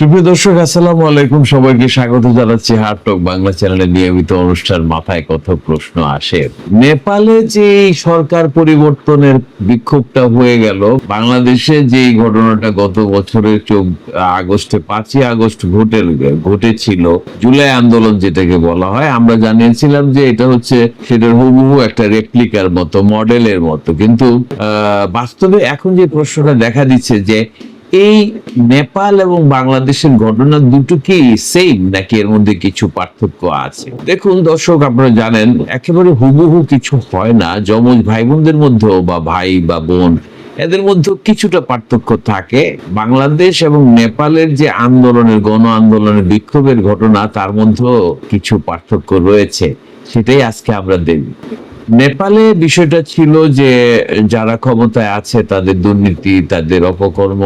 সুপ্রিয় দর্শক আসসালামু আলাইকুম। সবাইকে স্বাগত জানাচ্ছি হার্ট টক বাংলা চ্যানেলে। নিয়মিত অনুষ্ঠান মাথায় কত প্রশ্ন আসে? নেপালে যে সরকার পরিবর্তনের বিক্ষোভটা হয়ে গেল বাংলাদেশে যে ঘটনাটা গত বছরের আগস্টে পাঁচই আগস্ট ঘটে ঘটেছিল জুলাই আন্দোলন যেটাকে বলা হয় আমরা জানিয়েছিলাম যে এটা হচ্ছে সেটার হুবহু একটা রেপ্লিকার মতো মডেলের মতো। কিন্তু আহ, বাস্তবে এখন যে প্রশ্নটা দেখা দিচ্ছে যে এই নেপাল এবং বাংলাদেশের ঘটনা দুটো কি সেম নাকি এর মধ্যে কিছু পার্থক্য আছে? দেখুন দর্শক, আপনারা জানেন, একেবারে হুবহু কিছু হয় না। যমজ ভাই বোনদের মধ্যেও বা ভাই বা বোন, এদের মধ্যে কিছুটা পার্থক্য থাকে। বাংলাদেশ এবং নেপালের যে আন্দোলনের, গণ আন্দোলনের, বিক্ষোভের ঘটনা, তার মধ্যেও কিছু পার্থক্য রয়েছে। সেটাই আজকে আমরা দেখব। নেপালে বিষয়টা ছিল যে যারা ক্ষমতায় আছে, তাদের দুর্নীতি, তাদের অপকর্ম,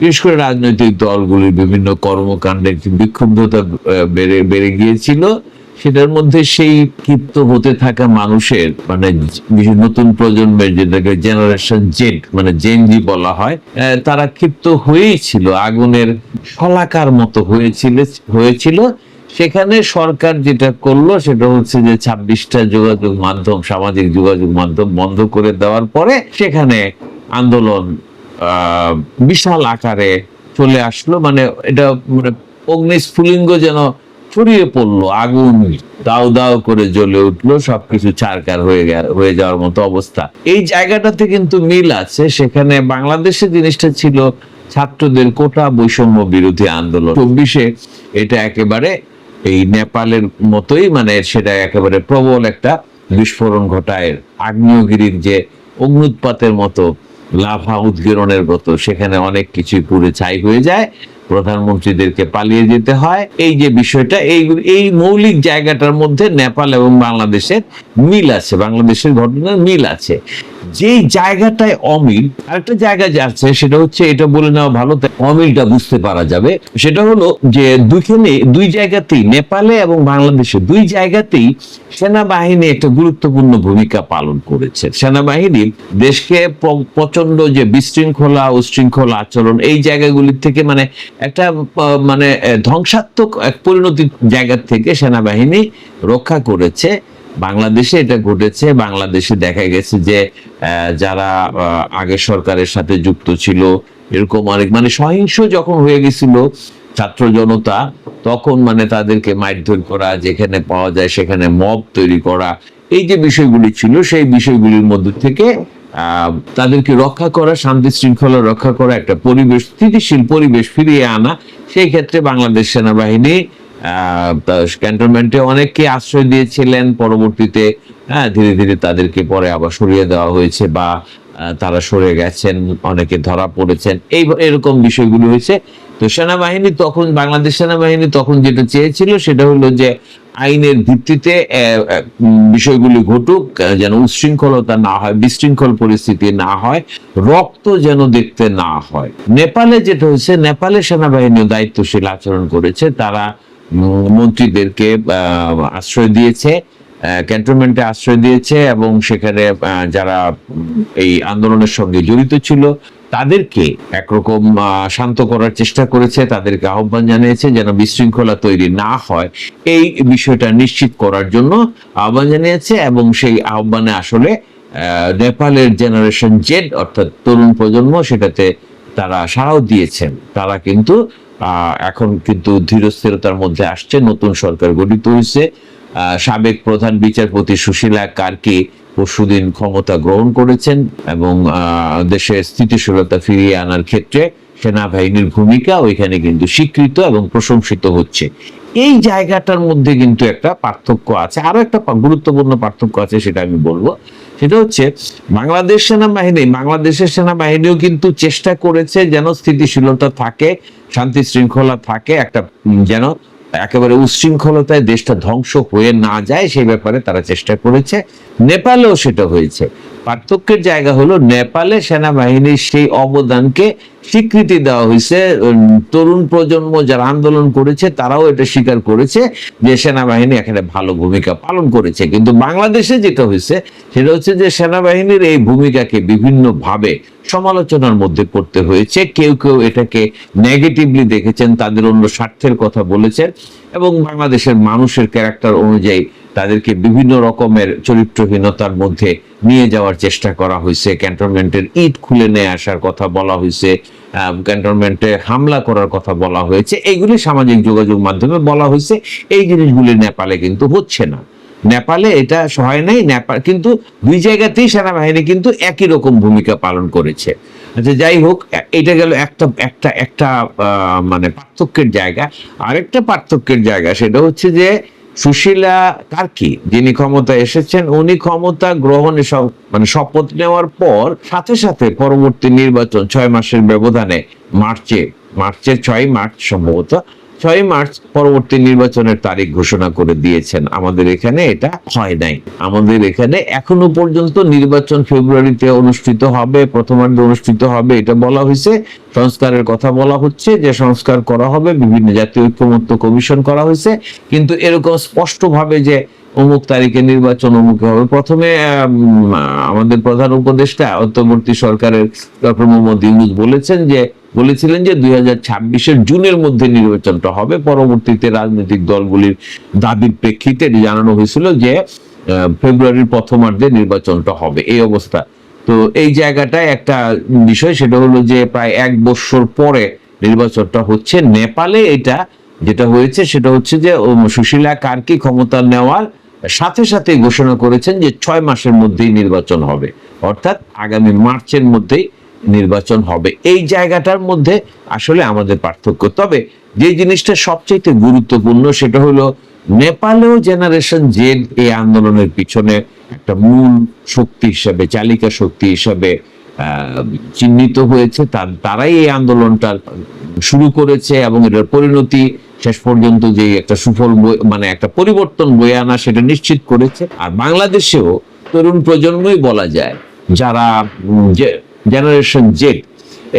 বিশেষ করে রাজনৈতিক দলগুলির বিভিন্ন কর্মকাণ্ডের বিক্ষুব্ধতা বেড়ে বেড়ে গিয়েছিল। সেটার মধ্যে সেই ক্ষিপ্ত হতে থাকা মানুষের মানে নতুন প্রজন্মের যেটাকে জেনারেশন জেড মানে জেনজি বলা হয় তারা ক্ষিপ্ত হয়েই ছিল, আগুনের শলাকার মতো হয়েছিল হয়েছিল। সেখানে সরকার যেটা করল সেটা হচ্ছে যে ছাব্বিশটা যোগাযোগ মাধ্যম, সামাজিক যোগাযোগ মাধ্যম বন্ধ করে দেওয়ার পরে সেখানে আন্দোলন বিশাল আকারে চলে আসলো। মানে এটা মানে অগ্নিস্ফুলিঙ্গ যেন ছড়িয়ে পড়ল, আগুন দাও দাও করে জ্বলে উঠল, সবকিছু চারকার হয়ে হয়ে যাওয়ার মতো অবস্থা। এই জায়গাটাতে কিন্তু মিল আছে। সেখানে বাংলাদেশে জিনিসটা ছিল ছাত্রদের কোটা বৈষম্য বিরোধী আন্দোলন। চব্বিশে এটা একেবারে এই নেপালের মতোই মানে সেটা একেবারে প্রবল একটা বিস্ফোরণ ঘটায় আগ্নেয়গিরির যে অগ্নুৎপাতের মতো লাভা উদ্গীরণের মতো সেখানে অনেক কিছুই পুড়ে ছাই হয়ে যায়, প্রধানমন্ত্রীদেরকে পালিয়ে যেতে হয়। এই যে বিষয়টা, এই এই মৌলিক জায়গাটার মধ্যে নেপাল এবং বাংলাদেশের মিল আছে, বাংলাদেশের ঘটনার মিল আছে। যেই জায়গাটায় অমিল, আরেকটা জায়গা যাচ্ছে সেটা হচ্ছে এটা বলে নেওয়া ভালো অমিলটা বুঝতে পারা যাবে। সেটা হলো যে দুইখানে, দুই জায়গাতেই নেপালে এবং বাংলাদেশে, দুই জায়গাতেই সেনাবাহিনী একটা গুরুত্বপূর্ণ ভূমিকা পালন করেছে। সেনাবাহিনী দেশকে প্র- প্রচণ্ড যে বিশৃঙ্খলা, উশৃঙ্খলা আচরণ, এই জায়গাগুলির থেকে মানে একটা মানে ধ্বংসাত্মক এক পরিণতির জায়গা থেকে সেনাবাহিনী রক্ষা করেছে। বাংলাদেশে এটা ঘটেছে, বাংলাদেশে দেখা গেছে যে যারা আগের সরকারের সাথে যুক্ত ছিল, এরকম অনেক মানে সহিংস যখন হয়ে গেছিল ছাত্র জনতা, তখন মানে তাদেরকে মারধর করা, যেখানে পাওয়া যায় সেখানে মব তৈরি করা, এই যে বিষয়গুলি ছিল, সেই বিষয়গুলির মধ্যে থেকে তাদেরকে রক্ষা করা, শান্তি শৃঙ্খলা রক্ষা করা, একটা পরিবেশ, স্থিতিশীল পরিবেশ ফিরিয়ে আনা, সেই ক্ষেত্রে বাংলাদেশ সেনাবাহিনী ক্যান্টনমেন্টে অনেককে আশ্রয় দিয়েছিলেন। পরবর্তীতে হ্যাঁ ধীরে ধীরে তাদেরকে পরে আবার সরিয়ে দেওয়া হয়েছে বা তারা সরে গেছেন, অনেকে ধরা পড়েছেন। এই এরকম বিষয়গুলো হয়েছে। তো সেনাবাহিনী তখন, বাংলাদেশ সেনাবাহিনী তখন যেটা চেয়েছিল সেটা হলো যে, আইনের ভিত্তিতে বিষয়গুলি ঘটুক যেন উচ্ছৃঙ্খলতা না হয়, বিশৃঙ্খল পরিস্থিতি না হয়, রক্ত যেন দেখতে না হয়। নেপালে যেটা হয়েছে নেপালে সেনাবাহিনী দায়িত্বশীল আচরণ করেছে। তারা মন্ত্রীদেরকে আশ্রয় দিয়েছে ক্যান্টনমেন্টে আশ্রয় দিয়েছে এবং সেখানে যারা এই আন্দোলনের সঙ্গে জড়িত ছিল, তাদেরকে একরকম শান্ত করার চেষ্টা করেছে, তাদেরকে আহ্বান জানিয়েছে যেন বিশৃঙ্খলা তৈরি না হয়। এই বিষয়টা নিশ্চিত করার জন্য আহ্বান জানিয়েছে এবং সেই আহ্বানে আসলে নেপালের জেনারেশন জেড অর্থাৎ তরুণ প্রজন্ম সেটাতে তারা সাড়াও দিয়েছেন। তারা কিন্তু এখন কিন্তু ধীরস্থিরতার মধ্যে আসছে, নতুন সরকার গঠিত হয়েছে সাবেক প্রধান বিচারপতি সুশীলা কার্কি পরশুদিন ক্ষমতা গ্রহণ করেছেন এবং দেশে স্থিতিশীলতা ফিরিয়ে আনার ক্ষেত্রে সেনাবাহিনীর ভূমিকা ওইখানে কিন্তু স্বীকৃত এবং প্রশংসিত হচ্ছে। এই জায়গাটার মধ্যে কিন্তু একটা পার্থক্য আছে। আরও একটা গুরুত্বপূর্ণ পার্থক্য আছে সেটা আমি বলব। সেটা হচ্ছে বাংলাদেশ সেনাবাহিনী বাংলাদেশের সেনাবাহিনীও কিন্তু চেষ্টা করেছে যেন স্থিতিশীলতা থাকে, শান্তি শৃঙ্খলা থাকে, একটা যেন একেবারে উচ্ছৃঙ্খলতায় দেশটা ধ্বংস হয়ে না যায়, সেই ব্যাপারে তারা চেষ্টা করেছে। নেপালেও সেটা হয়েছে। পার্থক্যের জায়গা হলো, নেপালে সেনাবাহিনীর সেই অবদানকে স্বীকৃতি দেওয়া হয়েছে তরুণ প্রজন্ম যারা আন্দোলন করেছে, তারাও এটা স্বীকার করেছে যে সেনাবাহিনী এখানে ভালো ভূমিকা পালন করেছে। কিন্তু বাংলাদেশে যেটা হয়েছে, সেটা হচ্ছে যে সেনাবাহিনীর এই ভূমিকাকে বিভিন্ন ভাবে সমালোচনার মধ্যে করতে হয়েছে। কেউ কেউ এটাকে নেগেটিভলি দেখেছেন, তাদের অন্য স্বার্থের কথা বলেছেন এবং বাংলাদেশের মানুষের ক্যারেক্টার অনুযায়ী তাদেরকে বিভিন্ন রকমের চরিত্রহীনতার মধ্যে নিয়ে যাওয়ার চেষ্টা করা হয়েছে। ক্যান্টনমেন্টের ইট খুলে নিয়ে আসার কথা বলা হয়েছে ক্যান্টনমেন্টে হামলা করার কথা বলা হয়েছে। এইগুলি সামাজিক যোগাযোগ মাধ্যমে বলা হয়েছে। এই জিনিসগুলি নেপালে কিন্তু হচ্ছে না। নেপালে এটা সহায় নেই নেপাল কিন্তু দুই জায়গাতেই সেনাবাহিনী কিন্তু একই রকম ভূমিকা পালন করেছে। আচ্ছা যাই হোক এটা গেল একটা একটা একটা মানে পার্থক্যের জায়গা। আরেকটা পার্থক্যের জায়গা, সেটা হচ্ছে যে সুশীলা কার্কি যিনি ক্ষমতা এসেছেন, উনি ক্ষমতা গ্রহণে মানে শপথ নেওয়ার পর সাথে সাথে পরবর্তী নির্বাচন ছয় মাসের ব্যবধানে, মার্চে মার্চের ছয় মার্চ সম্ভবত ছয় মার্চ পরবর্তী নির্বাচনের তারিখ ঘোষণা করে দিয়েছেন। আমাদের এখানে এটা হয় নাই। আমাদের এখানে এখনও পর্যন্ত নির্বাচন ফেব্রুয়ারিতে অনুষ্ঠিত হবে, প্রথমার্ধে অনুষ্ঠিত হবে, এটা বলা হয়েছে। সংস্কারের কথা বলা হচ্ছে যে সংস্কার করা হবে, বিভিন্ন জাতীয় ঐক্যমত্য কমিশন করা হয়েছে। কিন্তু এরকম স্পষ্টভাবে যে অমুক তারিখে নির্বাচন অমুক হবে, প্রথমে আমাদের প্রধান উপদেষ্টা অন্তর্বর্তী সরকারের ডক্টর মোহাম্মদ ইউনুস বলেছেন যে বলেছিলেন যে দুই হাজার জুনের মধ্যে নির্বাচনটা হবে। পরবর্তীতে রাজনৈতিক দলগুলির দাবির প্রেক্ষিতে জানানো হয়েছিল যে ফেব্রুয়ারির প্রথমার্ধে নির্বাচনটা হবে। এই অবস্থা। তো এই জায়গাটায় একটা বিষয়, সেটা হলো যে প্রায় এক বছর পরে নির্বাচনটা হচ্ছে। নেপালে এটা যেটা হয়েছে, সেটা হচ্ছে যে সুশীলা কার্কি ক্ষমতা নেওয়ার সাথে সাথে ঘোষণা করেছেন যে ছয় মাসের মধ্যেই নির্বাচন হবে। অর্থাৎ আগামী মার্চের মধ্যেই নির্বাচন হবে। এই জায়গাটার মধ্যে আসলে আমাদের পার্থক্য। তবে যে জিনিসটা সবচেয়ে গুরুত্বপূর্ণ সেটা হলো নেপালেও জেনারেশন জেড এই আন্দোলনের পিছনে একটা মূল শক্তি হিসাবে, চালিকা শক্তি হিসাবে চিহ্নিত হয়েছে। তার, তারাই এই আন্দোলনটা শুরু করেছে এবং এটার পরিণতি শেষ পর্যন্ত যে একটা সুফল মানে একটা পরিবর্তন বয়ে আনা সেটা নিশ্চিত করেছে। আর বাংলাদেশেও তরুণ প্রজন্মই বলা যায়, যারা যে জেনারেশন জেড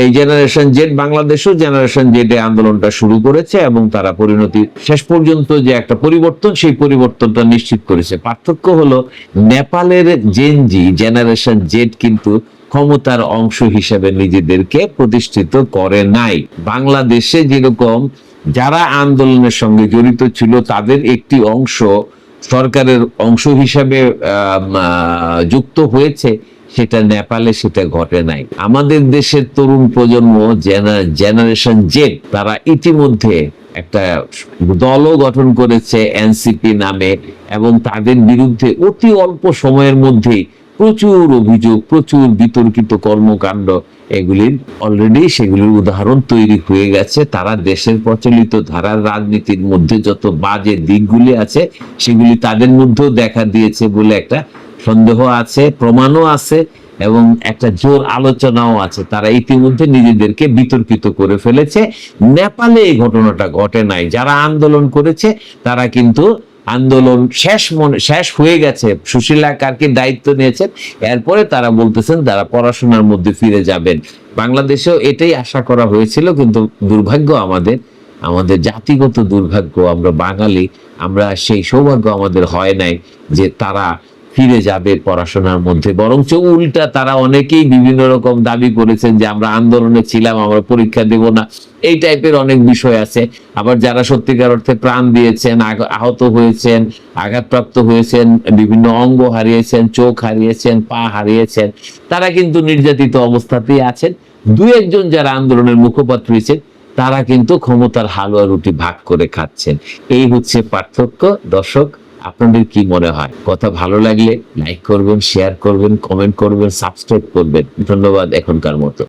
এই জেনারেশন জেড বাংলাদেশও জেনারেশন জেড আন্দোলনটা শুরু করেছে এবং তারা পরিণতি, শেষ পর্যন্ত যে একটা পরিবর্তন, সেই পরিবর্তনটা নিশ্চিত করেছে। পার্থক্য হলো নেপালের জেনজি জেনারেশন জেড কিন্তু ক্ষমতার অংশ হিসেবে নিজেদেরকে প্রতিষ্ঠিত করে নাই। বাংলাদেশে যেরকম যারা আন্দোলনের সঙ্গে জড়িত ছিল, তাদের একটি অংশ সরকারের অংশ হিসাবে যুক্ত হয়েছে। সেটা নেপালে সেটা ঘটে নাই। আমাদের দেশের তরুণ প্রজন্ম জেনারেশন জেড তারা ইতিমধ্যে একটা দলও গঠন করেছে এনসিপি নামে এবং তাদের বিরুদ্ধে অতি অল্প সময়ের মধ্যেই প্রচুর অভিযোগ, প্রচুর বিতর্কিত কর্মকাণ্ড এগুলির অলরেডি সেগুলির উদাহরণ তৈরি হয়ে গেছে। তারা দেশের প্রচলিত ধারার রাজনীতির মধ্যে যত বাজে দিকগুলি আছে, সেগুলি তাদের মধ্যেও দেখা দিয়েছে বলে একটা সন্দেহ আছে, প্রমাণও আছে এবং একটা জোর আলোচনাও আছে। তারা ইতিমধ্যে নিজেদেরকে বিতর্কিত করে ফেলেছে। নেপালে এই ঘটনাটা ঘটে নাই। যারা আন্দোলন করেছে, তারা কিন্তু আন্দোলন শেষ মনে শেষ হয়ে গেছে। সুশীলা কারকে দায়িত্ব নিয়েছেন। এরপরে তারা বলতেছেন তারা পড়াশোনার মধ্যে ফিরে যাবেন। বাংলাদেশেও এটাই আশা করা হয়েছিল, কিন্তু দুর্ভাগ্য আমাদের আমাদের জাতিগত দুর্ভাগ্য। আমরা বাঙালি, আমরা সেই সৌভাগ্য আমাদের হয় নাই যে তারা ফিরে যাবে পড়াশোনার মধ্যে। বরঞ্চ উল্টা তারা অনেকেই বিভিন্ন রকম দাবি করেছেন যে আমরা আন্দোলনে ছিলাম, আমরা পরীক্ষা দেব না। এই টাইপের অনেক বিষয় আছে। আবার যারা সত্যিকার অর্থে প্রাণ দিয়েছেন আহত হয়েছেন, আঘাতপ্রাপ্ত হয়েছেন, বিভিন্ন অঙ্গ হারিয়েছেন, চোখ হারিয়েছেন, পা হারিয়েছেন, তারা কিন্তু নির্যাতিত অবস্থাতেই আছেন। দু একজন যারা আন্দোলনের মুখপাত্র হয়েছেন, তারা কিন্তু ক্ষমতার হালুয়া রুটি ভাগ করে খাচ্ছেন। এই হচ্ছে পার্থক্য। দর্শক আপনাদের কি মনে হয়? কথা ভালো লাগলে লাইক করবেন শেয়ার করবেন কমেন্ট করবেন সাবস্ক্রাইব করবেন। ধন্যবাদ এখনকার মতো।